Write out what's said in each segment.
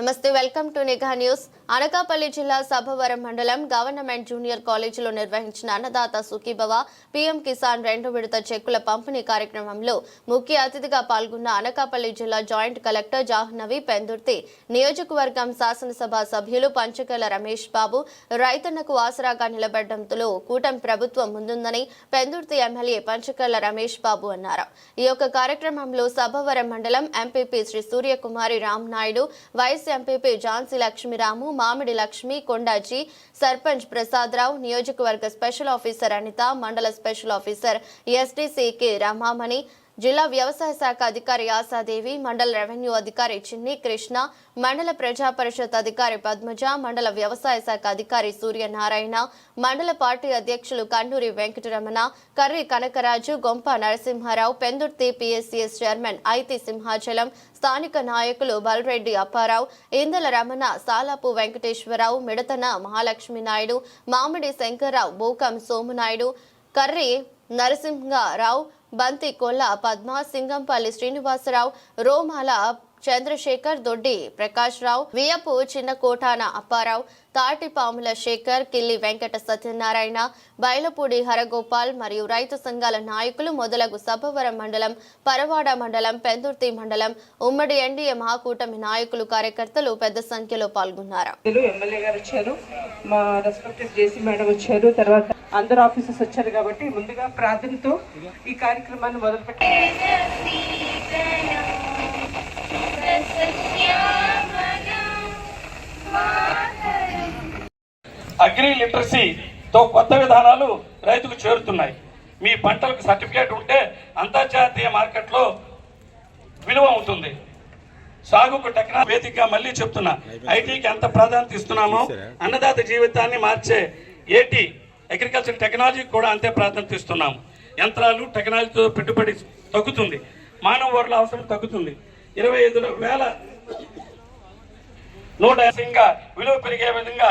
నమస్తే welcome to నిఘా news Anakapalli జిల్లా సభవరం మండలం గవర్నమెంట్ జూనియర్ కాలేజీలో నిర్వహించిన అన్నదాత సుఖీభవ పీఎం కిసాన్ రెండు విడత చెక్కుల పంపిణీ కార్యక్రమంలో ముఖ్య అతిథిగా పాల్గొన్న అనకాపల్లి జిల్లా జాయింట్ కలెక్టర్ జాహ్నవి పెందుర్తి నియోజకవర్గం శాసనసభ సభ్యులు పంచకల రమేష్ బాబు రైతన్నకు ఆసరాగా నిలబడడంతో కూటమి ప్రభుత్వం ముందుందని పెందుర్తి ఎమ్మెల్యే పంచకల రమేష్ బాబు అన్నారు. ఈ యొక్క కార్యక్రమంలో సభవరం మండలం MPP Sri Suryakumari Ram Naidu vice MPP Jhansi Lakshmiramu Mamidi Lakshmi Kondaji sarpanch Prasadarao నియోజకవర్గ స్పెషల్ ఆఫీసర్ అనిత మండల స్పెషల్ ఆఫీసర్ ఎస్డీసీకి రమామణి జిల్లా వ్యవసాయ శాఖ అధికారి ఆశాదేవి మండల రెవెన్యూ అధికారి చిన్ని కృష్ణ మండల ప్రజా పరిషత్ అధికారి పద్మజ మండల వ్యవసాయ శాఖ అధికారి సూర్యనారాయణ మండల పార్టీ అధ్యక్షులు కన్నూరి వెంకటరమణ కర్రి కనకరాజు గొంప నరసింహారావు పెందుర్తి పిఎస్సిఎస్ చైర్మన్ ఐతి సింహాచలం స్థానిక నాయకులు బలరెడ్డి అప్పారావు ఇందల రమణ సాలాపు వెంకటేశ్వరరావు మిడతన మహాలక్ష్మి నాయుడు మామిడి శంకర్రావు బూకం సోమునాయుడు కర్రి నరసింహారావు బంతి కొల్ల పద్మ సింగంపల్లి శ్రీనివాసరావు రోమాల చంద్రశేఖర్ దొడ్డి ప్రకాష్ రావు వియపు చిన్న కోటాన అప్పారావు తాటిపాముల శేఖర్ కిల్లి వెంకట సత్యనారాయణ బైలపూడి హరగోపాల్ మరియు రైతు సంఘాల నాయకులు మొదలగు సభవరం మండలం పరవాడ మండలం పెందుర్తి మండలం ఉమ్మడి ఎన్డీఏ మహాకూటమి నాయకులు కార్యకర్తలు పెద్ద సంఖ్యలో పాల్గొన్నారు. ఎమ్మెల్యే గారు వచ్చారు. మా రెస్పెక్టెడ్ జేసీ మేడం వచ్చారు. తర్వాత అందరు ఆఫీసర్స్ వచ్చారు కాబట్టి ముందుగా ప్రార్థనతో ఈ కార్యక్రమాన్ని మొదలుపెట్టారు అగ్రి లిటరసీతో కొత్త విధానాలు రైతుకు చేరుతున్నాయి. మీ పంటలకు సర్టిఫికేట్ ఉంటే అంతర్జాతీయ మార్కెట్లో విలువ ఉంటుంది సాగుకు టెక్నాలజీ వేదికగా మళ్ళీ చెప్తున్నా ఐటీకి ఎంత ప్రాధాన్యత ఇస్తున్నామో అన్నదాత జీవితాన్ని మార్చే ఏటీ అగ్రికల్చర్ టెక్నాలజీకి కూడా అంతే ప్రాధాన్యత ఇస్తున్నాము. యంత్రాలు టెక్నాలజీతో పెట్టుబడి తగ్గుతుంది. మానవ వనరుల అవసరం తగ్గుతుంది. ఇరవై ఐదు వేల నూట యాభైగా విలువ పెరిగే విధంగా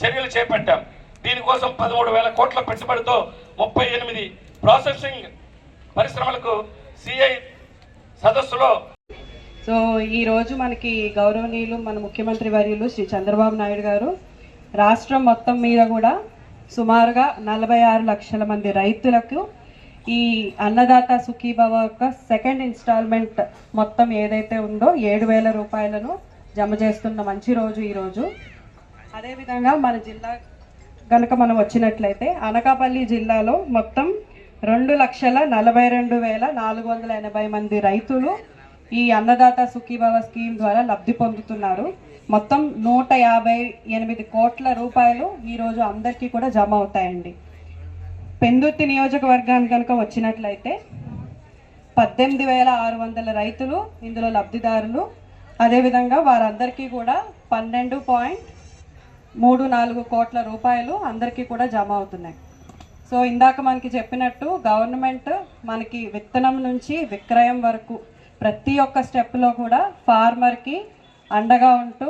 చర్యలు చేపట్టాం. దీనికోసం పదమూడు వేల కోట్ల పెట్టుబడితో ముప్పై ఎనిమిది ప్రాసెసింగ్ పరిశ్రమలకు సిఐ సదస్సులో సో ఈ రోజు మనకి గౌరవనీయులు మన ముఖ్యమంత్రి వర్యులు శ్రీ చంద్రబాబు నాయుడు గారు. రాష్ట్రం మొత్తం మీద కూడా సుమారుగా నలభై ఆరు లక్షల మంది రైతులకు ఈ అన్నదాత సుఖీభవ యొక్క సెకండ్ ఇన్స్టాల్మెంట్ మొత్తం ఏదైతే ఉందో ఏడు వేల రూపాయలను జమ చేస్తున్న మంచి రోజు ఈరోజు. అదేవిధంగా మన జిల్లా కనుక మనం వచ్చినట్లయితే అనకాపల్లి జిల్లాలో మొత్తం రెండు లక్షల నలభై రెండు వేల నాలుగు వందల ఎనభై మంది రైతులు ఈ అన్నదాత సుఖీభవ స్కీమ్ ద్వారా లబ్ధి పొందుతున్నారు. మొత్తం నూట యాభై ఎనిమిది కోట్ల రూపాయలు ఈరోజు అందరికీ కూడా జమ అవుతాయండి. పెందుర్తి నియోజకవర్గానికి కనుక వచ్చినట్లయితే పద్దెనిమిది వేల ఆరు వందల రైతులు ఇందులో లబ్ధిదారులు. అదేవిధంగా వారందరికీ కూడా పన్నెండు పాయింట్ మూడు నాలుగు కోట్ల రూపాయలు అందరికీ కూడా జమ అవుతున్నాయి. సో ఇందాక మనకి చెప్పినట్టు గవర్నమెంట్ మనకి విత్తనం నుంచి విక్రయం వరకు ప్రతి ఒక్క స్టెప్లో కూడా ఫార్మర్కి అండగా ఉంటూ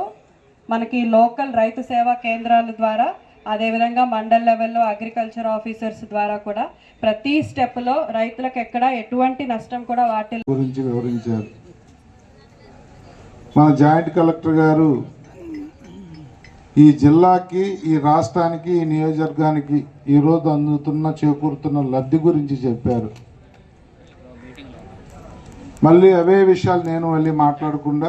మనకి లోకల్ రైతు సేవా కేంద్రాల ద్వారా అదేవిధంగా మండల్ లెవెల్లో అగ్రికల్చర్ ఆఫీసర్స్ ద్వారా కూడా ప్రతి స్టెప్లో రైతులకు ఎక్కడ ఎటువంటి నష్టం కూడా వాటి గురించి వివరించారు. మన జాయింట్ కలెక్టర్ గారు ఈ జిల్లాకి ఈ రాష్ట్రానికి ఈ నియోజకవర్గానికి ఈరోజు అందుతున్న చేకూరుతున్న లబ్ధి గురించి చెప్పారు. మళ్ళీ అవే విషయాలు నేను మళ్ళీ మాట్లాడకుండా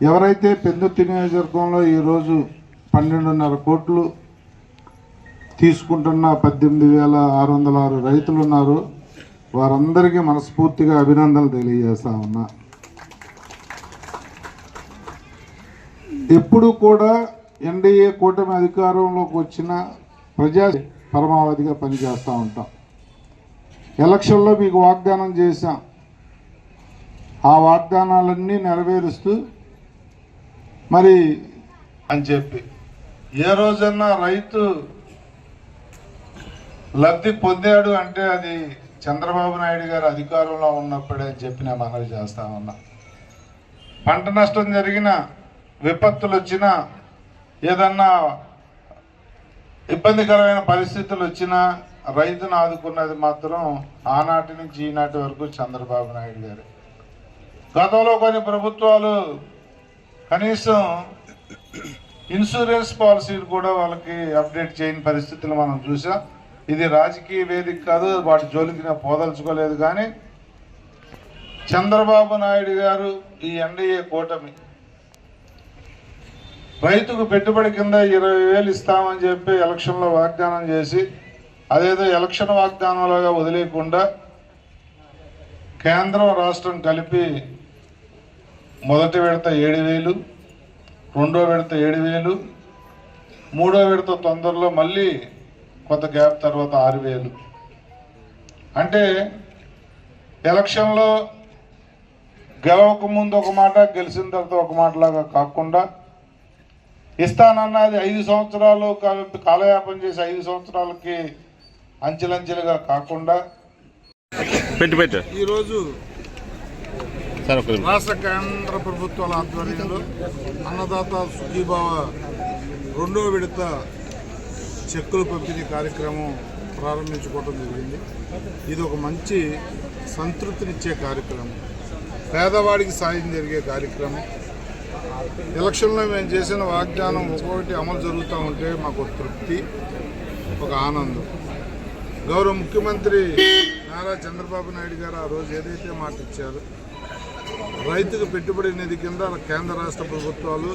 ఎవరైతే పెందుర్తి నియోజకవర్గంలో ఈరోజు పన్నెండున్నర కోట్లు తీసుకుంటున్న పద్దెనిమిది వేల ఆరు వందల ఆరు రైతులు ఉన్నారు వారందరికీ మనస్ఫూర్తిగా అభినందనలు తెలియజేస్తా ఉన్నా. ఎప్పుడు కూడా ఎన్డీఏ కూటమి అధికారంలోకి వచ్చిన ప్రజా పరమావధిగా పనిచేస్తూ ఉంటాం. ఎలక్షన్లో మీకు వాగ్దానం చేశాం. ఆ వాగ్దానాలన్నీ నెరవేరుస్తూ మరి అని చెప్పి ఏ రోజన్నా రైతు లబ్ధి పొందాడు అంటే అది చంద్రబాబు నాయుడు గారు అధికారంలో ఉన్నప్పుడే అని చెప్పి నేను మనవి చేస్తా ఉన్నా. పంట నష్టం జరిగిన విపత్తులు వచ్చినా ఏదన్నా ఇబ్బందికరమైన పరిస్థితులు వచ్చినా రైతును ఆదుకున్నది మాత్రం ఆనాటి నుంచి ఈనాటి వరకు చంద్రబాబు నాయుడు గారు. గతంలో కొన్ని ప్రభుత్వాలు కనీసం ఇన్సూరెన్స్ పాలసీలు కూడా వాళ్ళకి అప్డేట్ చేయని పరిస్థితులు మనం చూసాం. ఇది రాజకీయ వేదిక కాదు వాటి జోలికి పోదలుచుకోలేదు కానీ చంద్రబాబు నాయుడు గారు ఈ ఎన్డీఏ కూటమి రైతుకు పెట్టుబడి కింద ఇరవై వేలు ఇస్తామని చెప్పి ఎలక్షన్లో వాగ్దానం చేసి అదేదో ఎలక్షన్ వాగ్దానంలాగా వదిలేయకుండా కేంద్రం రాష్ట్రం కలిపి మొదటి విడత ఏడు వేలు రెండో విడత ఏడు వేలు మూడో విడత తొందరలో మళ్ళీ కొంత గ్యాప్ తర్వాత ఆరు వేలు అంటే ఎలక్షన్లో గెలవక ముందు ఒక మాట గెలిచిన తర్వాత ఒక మాటలాగా కాకుండా ఇస్తానన్నది ఐదు సంవత్సరాలు కా- కాలయాపన చేసి ఐదు సంవత్సరాలకి అంచెలంచెలుగా కాకుండా పెట్టు పెట్టు ఈరోజు. రాష్ట్ర కేంద్ర ప్రభుత్వాల ఆధ్వర్యంలో అన్నదాత సుఖీభావ రెండో విడత చెక్కులు పంపిణీ కార్యక్రమం ప్రారంభించుకోవడం జరిగింది. ఇది ఒక మంచి సంతృప్తినిచ్చే కార్యక్రమం. పేదవాడికి సాయం జరిగే కార్యక్రమం. ఎలక్షన్లో మేము చేసిన వాగ్దానం ఒక్కొక్కటి అమలు జరుగుతూ ఉంటే మాకు తృప్తి ఒక ఆనందం. గౌరవ ముఖ్యమంత్రి నారా చంద్రబాబు నాయుడు గారు ఆ రోజు ఏదైతే మాట ఇచ్చారో రైతుకు పెట్టుబడి నిధి కింద కేంద్ర రాష్ట్ర ప్రభుత్వాలు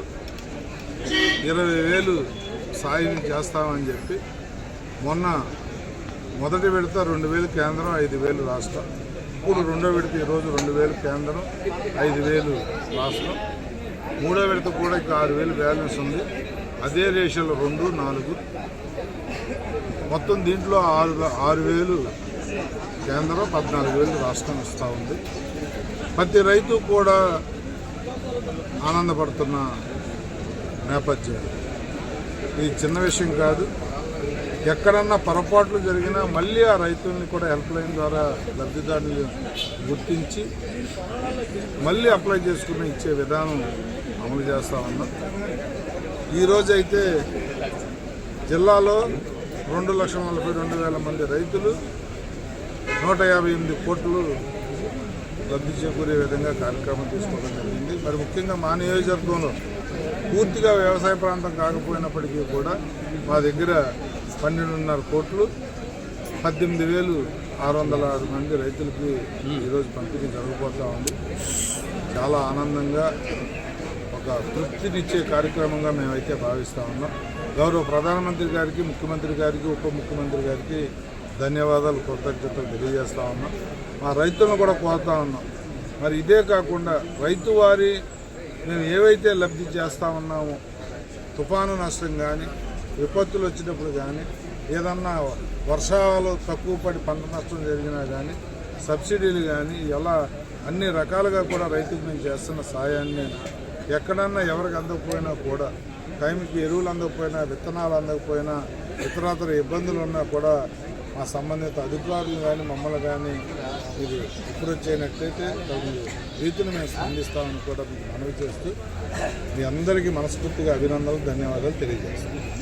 ఇరవై వేలు సాయం చేస్తామని చెప్పి మొన్న మొదటి విడత రెండు వేలు కేంద్రం ఐదు వేలు రాష్ట్రం. ఇప్పుడు రెండో విడత ఈరోజు రెండు వేలు కేంద్రం ఐదు వేలు రాష్ట్రం. మూడో విడత కూడా ఇంకా ఆరు వేలు బ్యాలెన్స్ ఉంది. అదే రేషన్లు రెండు నాలుగు. మొత్తం దీంట్లో ఆరు ఆరు వేలు కేంద్రం పద్నాలుగు వేలు రాష్ట్రం ఇస్తూ ఉంది. ప్రతి రైతు కూడా ఆనందపడుతున్న నేపథ్యం. ఇది చిన్న విషయం కాదు. ఎక్కడన్నా పొరపాట్లు జరిగినా మళ్ళీ ఆ రైతుల్ని కూడా హెల్ప్ లైన్ ద్వారా లబ్ధిదారులు గుర్తించి మళ్ళీ అప్లై చేసుకుని ఇచ్చే విధానం అమలు చేస్తా ఉన్నాం. ఈరోజైతే జిల్లాలో రెండు లక్షల నలభై రెండు వేల మంది రైతులు నూట యాభై ఎనిమిది కోట్లు లబ్ధి చేకూరే విధంగా కార్యక్రమం తీసుకోవడం జరిగింది. మరి ముఖ్యంగా మా నియోజకవర్గంలో పూర్తిగా వ్యవసాయ ప్రాంతం కాకపోయినప్పటికీ కూడా మా దగ్గర పన్నెండున్నర కోట్లు పద్దెనిమిది వేలు ఆరు వందల ఆరు మంది రైతులకి ఈరోజు పంపిణీ జరగబోతూ ఉంది. చాలా ఆనందంగా ఒక తృప్తినిచ్చే కార్యక్రమంగా మేమైతే భావిస్తూ ఉన్నాం. గౌరవ ప్రధానమంత్రి గారికి ముఖ్యమంత్రి గారికి ఉప ముఖ్యమంత్రి గారికి ధన్యవాదాలు కృతజ్ఞతలు తెలియజేస్తా ఉన్నాం. మా రైతులను కూడా కోరుతా ఉన్నాం. మరి ఇదే కాకుండా రైతు వారి మేము ఏవైతే లబ్ధి చేస్తా ఉన్నామో తుఫాను నష్టం కానీ విపత్తులు వచ్చినప్పుడు కానీ ఏదన్నా వర్షాలు తక్కువ పడి పంట నష్టం జరిగినా కానీ సబ్సిడీలు కానీ ఎలా అన్ని రకాలుగా కూడా రైతుకు మేము చేస్తున్న సాయాన్ని ఎక్కడన్నా ఎవరికి అందకపోయినా కూడా టైంకి ఎరువులు అందకపోయినా విత్తనాలు అందకపోయినా ఇతరాతర ఇబ్బందులు ఉన్నా కూడా మా సంబంధిత అధికారులు కానీ మమ్మల్ని కానీ ఇది అప్రోచ్ చేయనట్లయితే తగు రీతిని మేము స్పందిస్తామని కూడా మీకు మనవి చేస్తూ మీ అందరికీ మనస్ఫూర్తిగా అభినందనలు ధన్యవాదాలు తెలియజేస్తాం